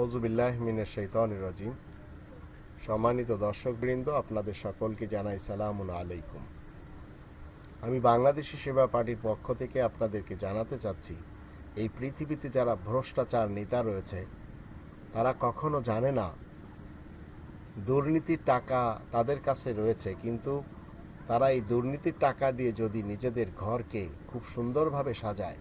আউজুবিল্লাহ মিনের শৈতান রাজিম। সম্মানিত দর্শকবৃন্দ, আপনাদের সকলকে জানাই সালামুন আলাইকুম। আমি বাংলাদেশি সেবা পার্টির পক্ষ থেকে আপনাদেরকে জানাতে চাচ্ছি, এই পৃথিবীতে যারা ভ্রষ্টাচার নেতা রয়েছে, তারা কখনো জানে না দুর্নীতির টাকা তাদের কাছে রয়েছে, কিন্তু তারা এই দুর্নীতির টাকা দিয়ে যদি নিজেদের ঘরকে খুব সুন্দরভাবে সাজায়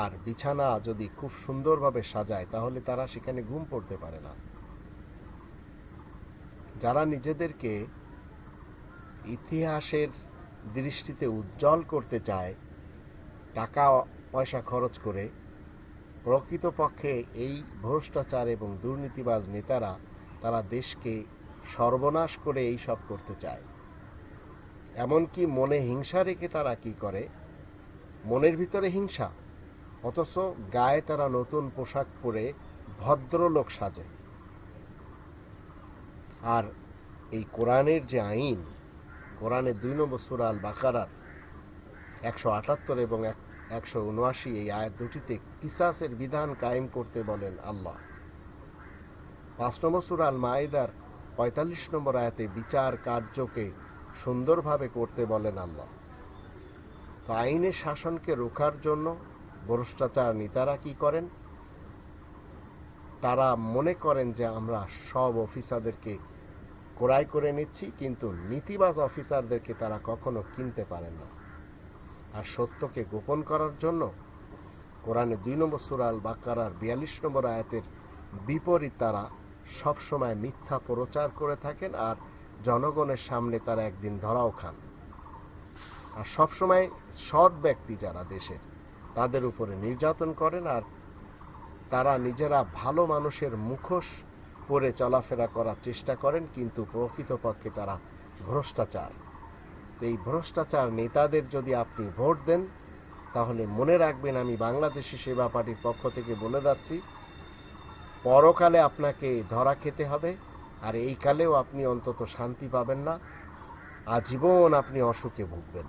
আর বিছানা যদি খুব সুন্দরভাবে সাজায়, তাহলে তারা সেখানে ঘুম পড়তে পারে না। যারা নিজেদেরকে ইতিহাসের দৃষ্টিতে উজ্জ্বল করতে চায়, টাকা পয়সা খরচ করে, প্রকৃতপক্ষে এই ভ্রষ্টাচার এবং দুর্নীতিবাজ নেতারা তারা দেশকে সর্বনাশ করে এই সব করতে চায়। এমনকি মনে হিংসা রেখে তারা কি করে? মনের ভিতরে হিংসা। অথচ গায়ে তারা নতুন পোশাক পরে ভদ্রলোক সাজে। আর এই কোরআনের যে আইন কোরআনের দুই নম্বর সুরা আল বাকারার একশো আটাত্তর এবং একশো উনআশি এই আয়াত দুটিতে কিসাসের বিধান কায়েম করতে বলেন আল্লাহ। পাঁচ নম্বর সুরা আল মাইদার পঁয়তাল্লিশ নম্বর আয়াতে বিচার কার্যকে সুন্দরভাবে করতে বলেন আল্লাহ। তো আইনের শাসনকে রোখার জন্য ভ্রষ্টাচার নেতারা কি করেন? তারা মনে করেন যে আমরা সব অফিসারদেরকে ক্রয় করে নিচ্ছি, কিন্তু নীতিবাজ অফিসারদেরকে তারা কখনো কিনতে পারেন না। আর সত্যকে গোপন করার জন্য কোরআনে দুই নম্বর সুরাল বাকারার বিয়াল্লিশ নম্বর আয়াতের বিপরীত তারা সবসময় মিথ্যা প্রচার করে থাকেন আর জনগণের সামনে তারা একদিন ধরাও খান। আর সবসময় সৎ ব্যক্তি যারা দেশের তাদের উপরে নির্যাতন করেন আর তারা নিজেরা ভালো মানুষের মুখোশ পরে চলাফেরা করার চেষ্টা করেন, কিন্তু প্রকৃতপক্ষে তারা ভ্রষ্টাচার। তো এই ভ্রষ্টাচার নেতাদের যদি আপনি ভোট দেন, তাহলে মনে রাখবেন আমি বাংলাদেশি সেবা পার্টির পক্ষ থেকে বলে যাচ্ছি, পরকালে আপনাকে ধরা খেতে হবে আর এই কালেও আপনি অন্তত শান্তি পাবেন না, আজীবন আপনি অসুখে ভুগবেন।